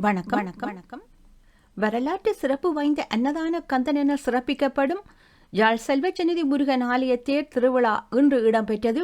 வணக்கம். வணக்கம். வணக்கம் வரலாற்று சிறப்பு வாய்ந்த அன்னதான கந்தன் என சிறப்பிக்கப்படும் யாழ் செல்வச்சநிதி முருகன் ஆலய தேர் திருவிழா இன்று இடம்பெற்றது.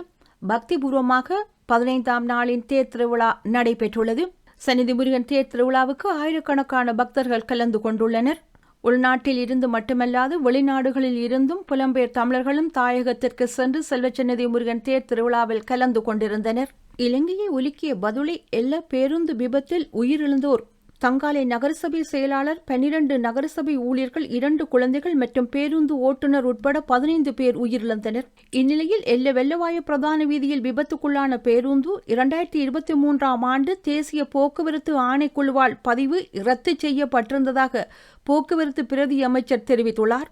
பக்திபூர்வமாக பதினைந்தாம் நாளின் தேர் திருவிழா நடைபெற்றுள்ளது. சன்னிதி முருகன் தேர் திருவிழாவுக்கு ஆயிரக்கணக்கான பக்தர்கள் கலந்து கொண்டுள்ளனர். உள்நாட்டில் இருந்து மட்டுமல்லாது வெளிநாடுகளில் இருந்தும் புலம்பெயர் தமிழர்களும் தாயகத்திற்கு சென்று செல்வச்சன்னதி முருகன் தேர் திருவிழாவில் கலந்து கொண்டிருந்தனர். இலங்கையை உலுக்கிய பதுளை எல்ல பேருந்து விபத்தில் உயிரிழந்தோர் தங்காலை நகரசபை செயலாளர் பன்னிரண்டு நகரசபை ஊழியர்கள் இரண்டு குழந்தைகள் மற்றும் பேருந்து ஓட்டுநர் உட்பட பதினைந்து பேர் உயிரிழந்தனர். இந்நிலையில் எல்ல வெள்ளவாய பிரதான வீதியில் விபத்துக்குள்ளான பேருந்து இரண்டாயிரத்தி இருபத்தி மூன்றாம் ஆண்டு தேசிய போக்குவரத்து ஆணைக்குழுவால் பதிவு ரத்து செய்யப்பட்டிருந்ததாக போக்குவரத்து பிரதி அமைச்சர் தெரிவித்துள்ளார்.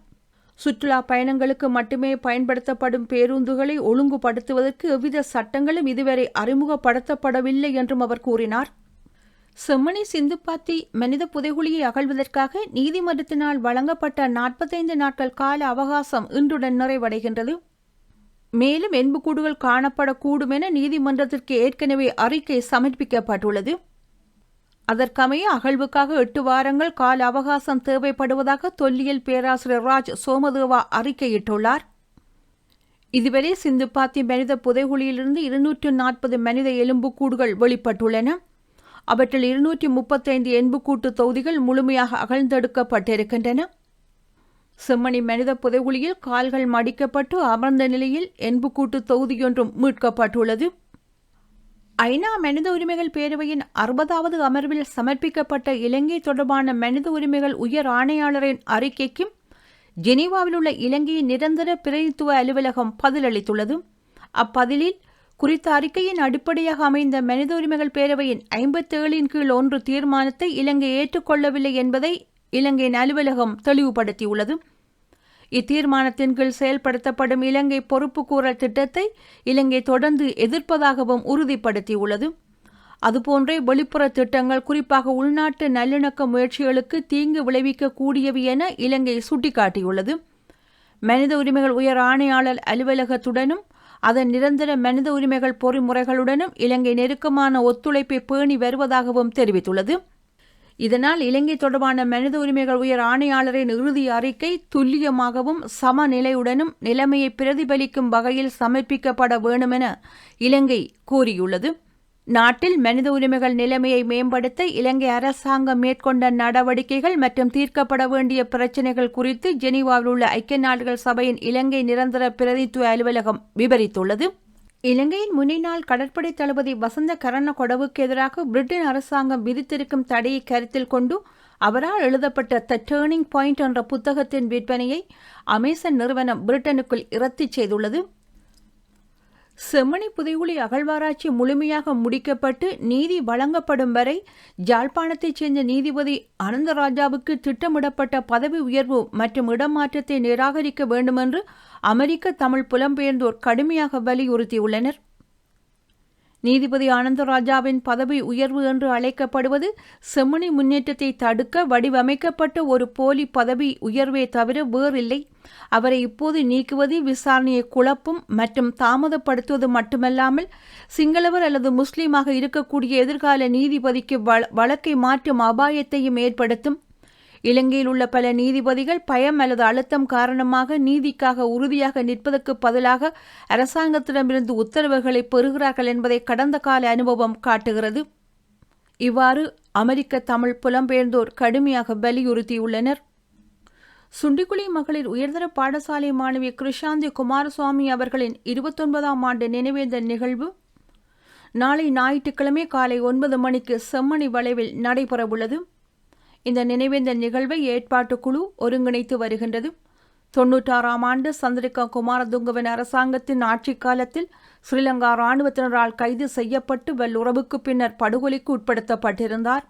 சுற்றுலா பயணங்களுக்கு மட்டுமே பயன்படுத்தப்படும் பேருந்துகளை ஒழுங்குபடுத்துவதற்கு எவ்வித சட்டங்களும் இதுவரை அறிமுகப்படுத்தப்படவில்லை என்றும் அவர் கூறினார். செம்மணி சிந்துப்பாத்தி மனித புதைகுழியை அகழ்வதற்காக நீதிமன்றத்தினால் வழங்கப்பட்ட நாற்பத்தைந்து நாட்கள் கால அவகாசம் இன்றுடன் நிறைவடைகின்றது. மேலும் எண்புக்கூடுகள் காணப்படக்கூடும் என நீதிமன்றத்திற்கு ஏற்கனவே அறிக்கை சமர்ப்பிக்கப்பட்டுள்ளது. அதற்கமைய அகழ்வுக்காக எட்டு வாரங்கள் கால அவகாசம் தேவைப்படுவதாக தொல்லியல் பேராசிரியர் ராஜ் சோமதேவா அறிக்கையிட்டுள்ளார். இதுவரை சிந்துப்பாத்தி மனித புதைகுழியிலிருந்து இருநூற்று நாற்பது மனித எலும்புக்கூடுகள் வெளிப்பட்டுள்ளன. அவற்றில் இருநூற்றி முப்பத்தைந்து எண்புக்கூட்டு தொகுதிகள் முழுமையாக அகழ்ந்தெடுக்கப்பட்டிருக்கின்றன. செம்மணி மனித புதைகுழியில் கால்கள் மடிக்கப்பட்டு அமர்ந்த நிலையில் எண்புக்கூட்டு தொகுதியொன்றும் மீட்கப்பட்டுள்ளது. ஐநா மனித உரிமைகள் பேரவையின் அறுபதாவது அமர்வில் சமர்ப்பிக்கப்பட்ட இலங்கை தொடர்பான மனித உரிமைகள் உயர் ஆணையாளரின் அறிக்கைக்கும் ஜெனீவாவில் உள்ள இலங்கையின் நிரந்தர பிரதித்துவ அலுவலகம் பதிலளித்துள்ளது. அப்பதிலில் குறித்த அறிக்கையின் அடிப்படையாக அமைந்த மனித உரிமைகள் பேரவையின் ஐம்பத்தேழின் கீழ் ஒன்று தீர்மானத்தை இலங்கை ஏற்றுக்கொள்ளவில்லை என்பதை இலங்கையின் அலுவலகம் தெளிவுபடுத்தியுள்ளது. இத்தீர்மானத்தின் கீழ் செயல்படுத்தப்படும் இலங்கை பொறுப்புக்கூறல் திட்டத்தை இலங்கை தொடர்ந்து எதிர்ப்பதாகவும் உறுதிப்படுத்தியுள்ளது. அதுபோன்றே வெளிப்புற திட்டங்கள் குறிப்பாக உள்நாட்டு நல்லிணக்க முயற்சிகளுக்கு தீங்கு விளைவிக்கக்கூடியவை என இலங்கை சுட்டிக்காட்டியுள்ளது. மனித உரிமைகள் உயர் ஆணையாளர் அலுவலகத்துடனும் அதன் நிரந்தர மனித உரிமைகள் பொறிமுறைகளுடனும் இலங்கை நெருக்கமான ஒத்துழைப்பை பேணி வருவதாகவும் தெரிவித்துள்ளது. இதனால் இலங்கை தொடர்பான மனித உரிமைகள் உயர் ஆணையாளரின் இறுதி அறிக்கை துல்லியமாகவும் சமநிலையுடனும் நிலைமையை பிரதிபலிக்கும் வகையில் சமர்ப்பிக்கப்பட வேண்டுமென இலங்கை கூறியுள்ளது. நாட்டில் மனித உரிமைகள் நிலைமையை மேம்படுத்த இலங்கை அரசாங்கம் மேற்கொண்ட நடவடிக்கைகள் மற்றும் தீர்க்கப்பட வேண்டிய பிரச்சினைகள் குறித்து ஜெனீவாவில் உள்ள ஐக்கிய நாடுகள் சபையின் இலங்கை நிரந்தர பிரதித்துவ அலுவலகம் விவரித்துள்ளது. இலங்கையின் முன்னினால் கடற்படை தளபதி வசந்த கரண கொடவுக்கு எதிராக பிரிட்டன் அரசாங்கம் விதித்திருக்கும் தடையை கருத்தில் கொண்டு அவரால் எழுதப்பட்ட த டேர்னிங் பாயிண்ட் என்ற புத்தகத்தின் விற்பனையை அமேசன் நிறுவனம் பிரிட்டனுக்குள் இரத்து செய்துள்ளது. செம்மணி புதைகுழி அகழ்வாராய்ச்சி முழுமையாக முடிக்கப்பட்டு நீதி வழங்கப்படும் வரை ஜாழ்ப்பாணத்தைச் சேர்ந்த நீதிபதி அனந்தராஜாவுக்கு திட்டமிடப்பட்ட பதவி உயர்வு மற்றும் இடமாற்றத்தை நிராகரிக்க வேண்டுமென்று அமெரிக்க தமிழ் புலம்பெயர்ந்தோர் கடுமையாக வலியுறுத்தியுள்ளனர். நீதிபதி ஆனந்தராஜாவின் பதவி உயர்வு என்று அழைக்கப்படுவது செம்மணி முன்னேற்றத்தை தடுக்க வடிவமைக்கப்பட்ட ஒரு போலி பதவி உயர்வே தவிர வேறில்லை. அவரை இப்போது நீக்குவது விசாரணையை குழப்பும் மற்றும் தாமதப்படுத்துவது மட்டுமல்லாமல் சிங்களவர் அல்லது முஸ்லீமாக இருக்கக்கூடிய எதிர்கால நீதிபதிக்கு வழக்கை மாற்றும் அபாயத்தையும் ஏற்படுத்தும். இலங்கையில் உள்ள பல நீதிபதிகள் பயம் அல்லது அழுத்தம் காரணமாக நீதிக்காக உறுதியாக நிற்பதற்கு பதிலாக அரசாங்கத்திடமிருந்து உத்தரவுகளை பெறுகிறார்கள் என்பதை கடந்த கால அனுபவம் காட்டுகிறது. இவ்வாறு அமெரிக்க தமிழ் புலம்பெயர்ந்தோர் கடுமையாக வலியுறுத்தியுள்ளனர். சுண்டிக்குளி மகளிர் உயர்தர பாடசாலை மாணவி கிருஷாந்தி குமாரசுவாமி அவர்களின் இருபத்தொன்பதாம் ஆண்டு நினைவேந்தல் நிகழ்வு நாளை ஞாயிற்றுக்கிழமை காலை ஒன்பது மணிக்கு செம்மணி வளைவில் நடைபெறவுள்ளது. இந்த நினைவேந்த நிகழ்வை ஏற்பாட்டு குழு ஒருங்கிணைத்து வருகின்றது. தொன்னூற்றாறாம் ஆண்டு சந்திரிகா குமாரதுங்கவின் அரசாங்கத்தின் ஆட்சி காலத்தில் ஸ்ரீலங்கா இராணுவத்தினரால் கைது செய்யப்பட்டு வல்லுறவுக்கு பின்னர் படுகொலைக்கு உட்படுத்தப்பட்டிருந்தார்.